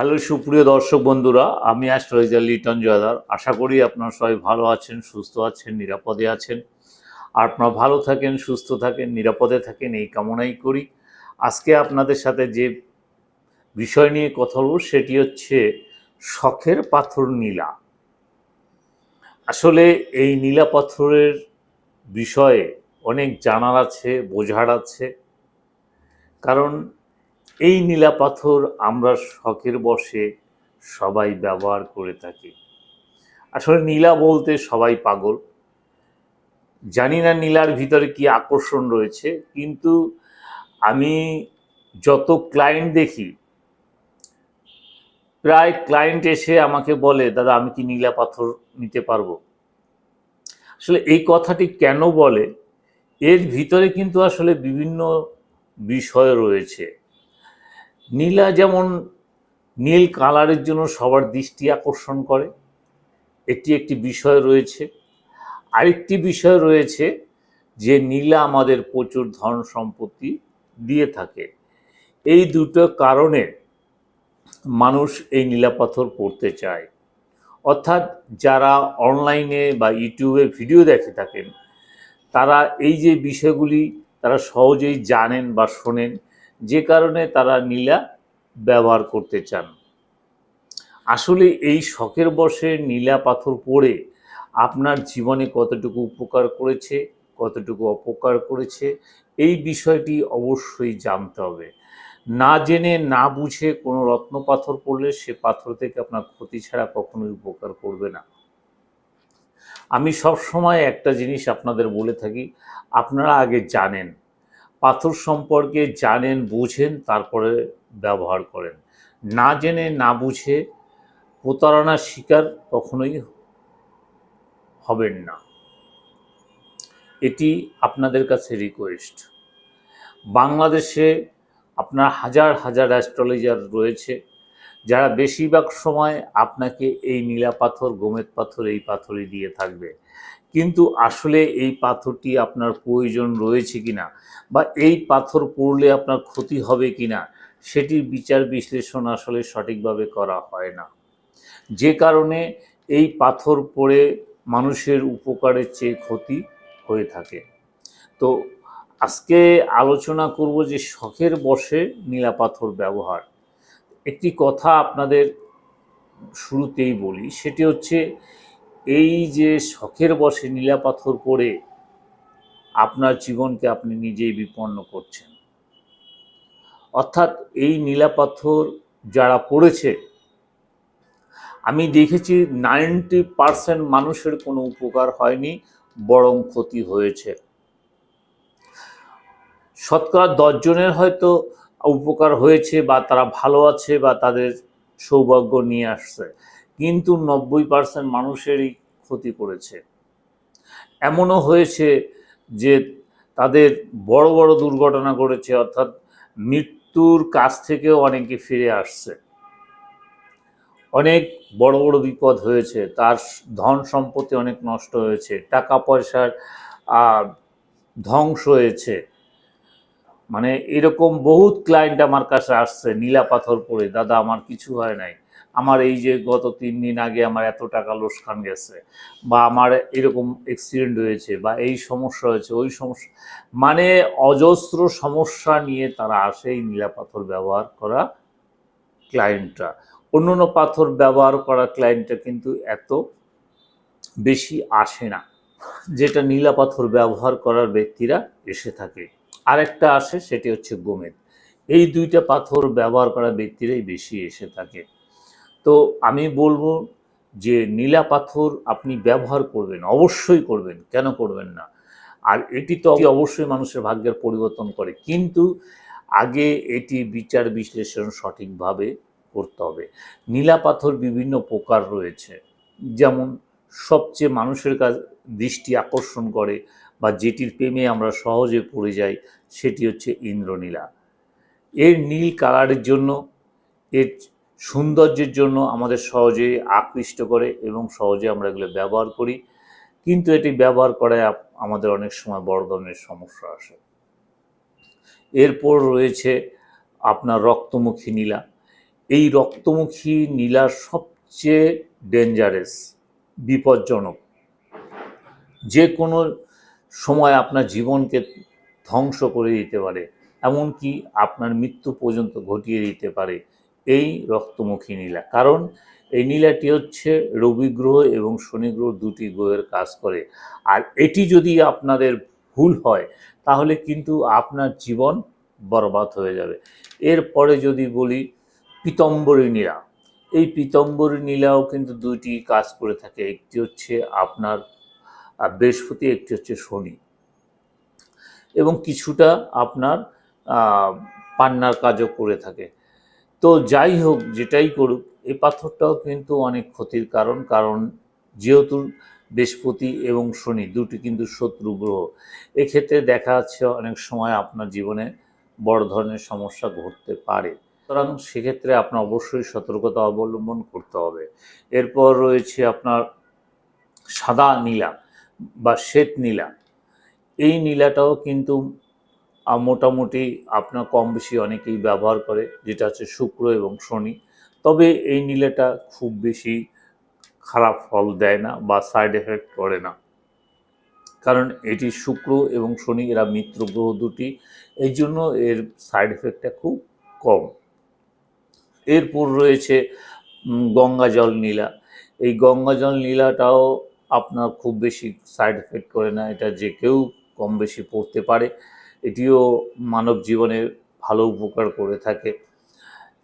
Hello সুপ্রিয় দর্শক বন্ধুরা, আমি অ্যাস্ট্রোলজার লিটন জয়দার। আশা করি আপনারা সবাই ভালো আছেন, সুস্থ আছেন, নিরাপদে আছেন। আপনারা ভালো থাকেন, সুস্থ থাকেন, নিরাপদে থাকেন, এই কামনাই করি। আজকে আপনাদের সাথে যে বিষয় নিয়ে কথা বলব, সেটি হচ্ছে শখের পাথর নীলা। আসলে এই নীলা পাথরের বিষয়ে অনেক জানার আছে, বোঝার আছে। কারণ এই নীলা পাথর আমরা শখের বসে সবাই ব্যবহার করে থাকি। আসলে নীলা বলতে সবাই পাগল। জানি না নীলার ভিতরে কি আকর্ষণ রয়েছে, কিন্তু আমি যত ক্লায়েন্ট দেখি, প্রায় ক্লায়েন্ট এসে আমাকে বলে, দাদা, আমি কি নীলা পাথর নিতে পারব? আসলে এই কথাটি কেন বলে, এর ভিতরে কিন্তু আসলে বিভিন্ন বিষয় রয়েছে। নীলা যেমন নীল কালারের জন্য সবার দৃষ্টি আকর্ষণ করে, এটি একটি বিষয় রয়েছে। আরেকটি বিষয় রয়েছে যে নীলা আমাদের প্রচুর ধন সম্পত্তি দিয়ে থাকে। এই দুটো কারণে মানুষ এই নীলা পাথর পড়তে চায়। অর্থাৎ যারা অনলাইনে বা ইউটিউবে ভিডিও দেখে থাকেন, তারা এই যে বিষয়গুলি তারা সহজেই জানেন বা শোনেন যে কারণে তারা নীলা ব্যবহার করতে চান। আসলে এই শখের বসে নীলা পাথর পড়ে আপনার জীবনে কতটুকু উপকার করেছে, কতটুকু অপকার করেছে, এই বিষয়টি অবশ্যই জানতে হবে। না জেনে, না বুঝে কোনো রত্ন পাথর পড়লে সে পাথর থেকে আপনার ক্ষতি ছাড়া কখনোই উপকার করবে না। আমি সব সময় একটা জিনিস আপনাদের বলে থাকি, আপনারা আগে জানেন। পাথর সম্পর্কে জানেন, বুঝেন, তারপরে ব্যবহার করেন। না জেনে, না বুঝে প্রতারণার শিকার কখনোই হবেন না। এটি আপনাদের কাছে রিকোয়েস্ট বাংলাদেশে আপনার হাজার হাজার অ্যাস্ট্রোলজার রয়েছে। যারা বেশিরভাগ সময় আপনাকে এই নীলা পাথর, গোমেদ পাথর, এই পাথরই দিয়ে থাকবে। কিন্তু আসলে এই পাথরটি আপনার প্রয়োজন রয়েছে কিনা বা এই পাথর পড়লে আপনার ক্ষতি হবে কিনা, সেটির বিচার বিশ্লেষণ আসলে সঠিকভাবে করা হয় না। যে কারণে এই পাথর পড়ে মানুষের উপকারের চেয়ে ক্ষতি হয়ে থাকে। তো আজকে আলোচনা করব যে শখের বসে নীলা পাথর ব্যবহার। একটি কথা আপনাদের শুরুতেই বলি, সেটি হচ্ছে এই যে শখের বসে নীলা পাথর পড়ে আপনার জীবনকে আপনি নিজেই বিপন্ন করছেন। অর্থাৎ এই নীলা পাথর যারা পড়েছে, আমি দেখেছি নাইনটি পার্সেন্ট মানুষের কোনো উপকার হয়নি, বরং ক্ষতি হয়েছে। শতকরা দশজনের হয়তো উপকার হয়েছে বা তারা ভালো আছে বা তাদের সৌভাগ্য নিয়ে আসছে। কিন্তু নব্বই পার্সেন্ট মানুষেরই ক্ষতি করেছে। এমনও হয়েছে যে তাদের বড় বড় দুর্ঘটনা ঘটেছে, অর্থাৎ মৃত্যুর কাছ থেকেও অনেকে ফিরে আসছে। অনেক বড় বড় বিপদ হয়েছে, তার ধন সম্পত্তি অনেক নষ্ট হয়েছে, টাকা পয়সার ধ্বংস হয়েছে। মানে এরকম বহুত ক্লায়েন্ট আমার কাছে আসছে, নীলা পাথর পড়ে, দাদা, আমার কিছু হয় নাই। আমার এই যে গত তিন দিন আগে আমার এত টাকা লোসকান গেছে, বা আমার এরকম অ্যাক্সিডেন্ট হয়েছে, বা এই সমস্যা হয়েছে, ওই সমস্যা মানে অজস্র সমস্যা নিয়ে তারা আসে এই নীলা পাথর ব্যবহার করা ক্লায়েন্টরা অন্য অন্য পাথর ব্যবহার করা ক্লায়েন্টটা কিন্তু এত বেশি আসে না, যেটা নীলা পাথর ব্যবহার করার ব্যক্তিরা এসে থাকে। আরেকটা আসে, সেটি হচ্ছে গোমেদ। এই দুইটা পাথর ব্যবহার করা ব্যক্তিরাই বেশি এসে থাকে। তো আমি বলব যে নীলা পাথর আপনি ব্যবহার করবেন, অবশ্যই করবেন, কেন করবেন না? আর এটি তো অবশ্যই মানুষের ভাগ্যের পরিবর্তন করে, কিন্তু আগে এটি বিচার বিশ্লেষণ সঠিকভাবে করতে হবে। নীলা পাথর বিভিন্ন প্রকার রয়েছে, যেমন সবচেয়ে মানুষের কাছ দৃষ্টি আকর্ষণ করে বা যেটির প্রেমে আমরা সহজে পড়ে যাই, সেটি হচ্ছে ইন্দ্রনীলা। এর নীল কালারের জন্য এর সৌন্দর্যের জন্য আমাদের সহজে আকৃষ্ট করে এবং সহজে আমরা এগুলো ব্যবহার করি। কিন্তু এটি ব্যবহার করায় আমাদের অনেক সময় বড় ধরনের সমস্যা আসে। এরপর রয়েছে আপনার রক্তমুখী নীলা। এই রক্তমুখী নীলা সবচেয়ে ডেঞ্জারেস বিপজ্জনক। যে কোনো সময় আপনার জীবনকে ধ্বংস করে দিতে পারে, এমনকি আপনার মৃত্যু পর্যন্ত ঘটিয়ে দিতে পারে। এই রক্তমুখী নীলা। কারণ এই নীলাটি হচ্ছে রবি গ্রহ এবং শনি গ্রহ দুটি গ্রহের কাজ করে। আর এটি যদি আপনাদের ভুল হয়, তাহলে কিন্তু আপনার জীবন বরবাদ হয়ে যাবে। এরপরে যদি বলি পীতম্বরী নীলা। এই পীতম্বরী নীলাও কিন্তু দুইটি কাজ করে থাকে। একটি হচ্ছে আপনার বৃহস্পতি, একটি হচ্ছে শনি। এবং কিছুটা আপনার পান্নার কাজও করে থাকে। তো যাই হোক, যেটাই করুক, এই পাথরটাও কিন্তু অনেক ক্ষতির কারণ কারণ যেহেতু বৃহস্পতি এবং শনি দুটি কিন্তু শত্রু গ্রহ, এক্ষেত্রে দেখা যাচ্ছে অনেক সময় আপনার জীবনে বড় ধরনের সমস্যা ঘটতে পারে। সুতরাং সেক্ষেত্রে আপনার অবশ্যই সতর্কতা অবলম্বন করতে হবে। এরপর রয়েছে আপনার সাদা নীলা বা শ্বেত নীলা। এই নীলাটাও কিন্তু মোটামুটি আপনার কম বেশি অনেকেই ব্যবহার করে, যেটা হচ্ছে শুক্র এবং শনি। তবে এই নীলাটা খুব বেশি খারাপ ফল দেয় না বা সাইড এফেক্ট করে না। কারণ এটি শুক্র এবং শনি, এরা মিত্র গ্রহ দুটি, এই জন্য এর সাইড এফেক্টটা খুব কম। এরপর রয়েছে গঙ্গা জল নীলা। এই গঙ্গা জল নীলাটাও আপনার খুব বেশি সাইড এফেক্ট করে না, এটা যে কেউ কম বেশি পড়তে পারে। এটিও মানব জীবনে ভালো উপকার করে থাকে।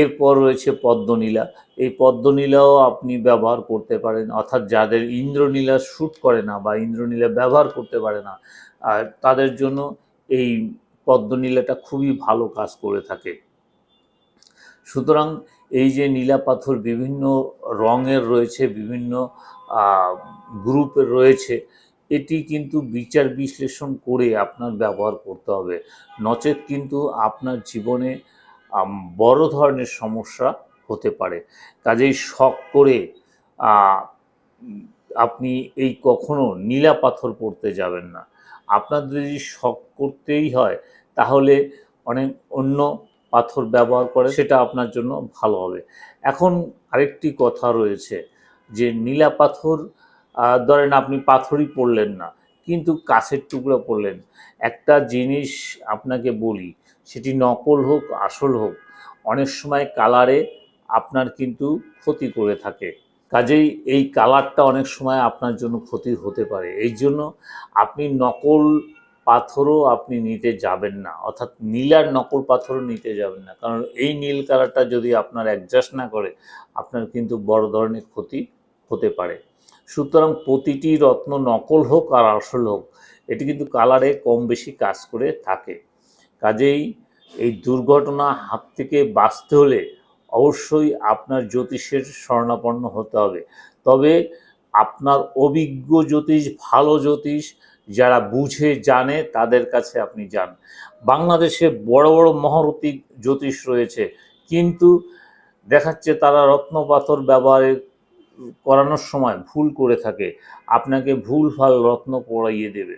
এরপর রয়েছে পদ্মনীলা। এই পদ্মনীলাও আপনি ব্যবহার করতে পারেন, অর্থাৎ যাদের ইন্দ্রনীলা শ্যুট করে না বা ইন্দ্রনীলা ব্যবহার করতে পারে না, আর তাদের জন্য এই পদ্মনীলাটা খুবই ভালো কাজ করে থাকে। সুতরাং এই যে নীলা পাথর বিভিন্ন রঙের রয়েছে, বিভিন্ন গ্রুপের রয়েছে এটি কিন্তু বিচার বিশ্লেষণ করে আপনার ব্যবহার করতে হবে। নচেত কিন্তু আপনার জীবনে বড় ধরনের সমস্যা হতে পারে। কাজেই শখ করে আপনি এই কখনো নীলা পাথর পড়তে যাবেন না। আপনার যদি শখ করতেই হয়, তাহলে অনেক অন্য পাথর ব্যবহার করে সেটা আপনার জন্য ভালো হবে। এখন আরেকটি কথা রয়েছে যে, নীলা পাথর ধরেন আপনি পাথরই পড়লেন না, কিন্তু কাছের টুকরা পড়লেন। একটা জিনিস আপনাকে বলি, সেটি নকল হোক, আসল হোক, অনেক সময় কালারে আপনার কিন্তু ক্ষতি করে থাকে। কাজেই এই কালারটা অনেক সময় আপনার জন্য ক্ষতি হতে পারে। এই জন্য আপনি নকল পাথরও আপনি নিতে যাবেন না, অর্থাৎ নীলার নকল পাথরও নিতে যাবেন না। কারণ এই নীল কালারটা যদি আপনার অ্যাডজাস্ট না করে, আপনার কিন্তু বড় ধরনের ক্ষতি হতে পারে। সুতরাং প্রতিটি রত্ন নকল হোক আর আসল হোক, এটি কিন্তু কালারে কম বেশি কাজ করে থাকে। কাজেই এই দুর্ঘটনা হাত থেকে বাঁচতে হলে অবশ্যই আপনার জ্যোতিষের শরণাপন্ন হতে হবে। তবে আপনার অভিজ্ঞ জ্যোতিষ, ভালো জ্যোতিষ যারা বুঝে, জানে, তাদের কাছে আপনি যান। বাংলাদেশে বড় বড় মহারথী জ্যোতিষ রয়েছে, কিন্তু দেখাচ্ছে তারা রত্নপাথর ব্যবহারে করানোর সময় ভুল করে থাকে, আপনাকে ভুল ভালো রত্ন পড়াইয়ে দেবে।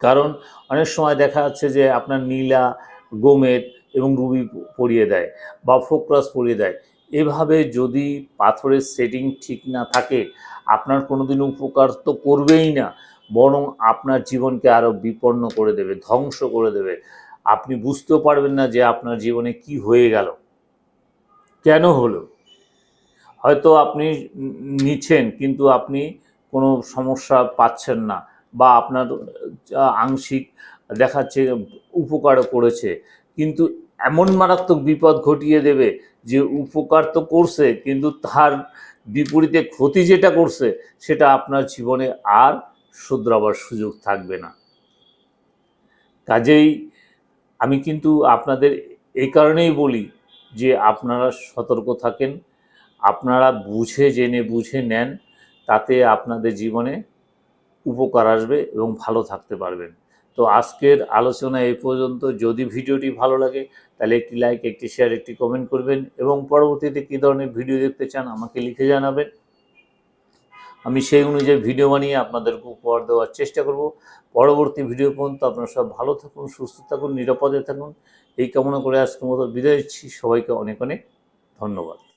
কারণ অনেক সময় দেখা যাচ্ছে যে আপনার নীলা গোমেদ এবং রুবি পরিয়ে দেয় বা ফোকরাস পরিয়ে দেয়। এভাবে যদি পাথরের সেটিং ঠিক না থাকে, আপনার কোনোদিন উপকার তো করবেই না, বরং আপনার জীবনকে আরও বিপন্ন করে দেবে, ধ্বংস করে দেবে। আপনি বুঝতেও পারবেন না যে আপনার জীবনে কি হয়ে গেল। কেন হলো? হয়তো আপনি নিচ্ছেন কিন্তু আপনি কোনো সমস্যা পাচ্ছেন না বা আপনার আংশিক দেখাচ্ছে উপকারও করেছে। কিন্তু এমন মারাত্মক বিপদ ঘটিয়ে দেবে যে উপকার তো করছে, কিন্তু তার বিপরীতে ক্ষতি যেটা করছে, সেটা আপনার জীবনে আর শুধরাবার সুযোগ থাকবে না। কাজেই আমি কিন্তু আপনাদের এই কারণেই বলি যে আপনারা সতর্ক থাকেন আপনারা বুঝে, জেনে, বুঝে নেন, তাতে আপনাদের জীবনে উপকার আসবে এবং ভালো থাকতে পারবেন। তো আজকের আলোচনা এই পর্যন্ত। যদি ভিডিওটি ভালো লাগে, তাহলে একটি লাইক একটি শেয়ার একটি কমেন্ট করবেন এবং পরবর্তীতে কী ধরনের ভিডিও দেখতে চান আমাকে লিখে জানাবেন। আমি সেই অনুযায়ী ভিডিও বানিয়ে আপনাদেরকে উপহার দেওয়ার চেষ্টা করব। পরবর্তী ভিডিও পর্যন্ত আপনারা সব ভালো থাকুন, সুস্থ থাকুন, নিরাপদে থাকুন। এই কামনা করে আজকের মতো বিদায় দিচ্ছি সবাইকে অনেক অনেক ধন্যবাদ।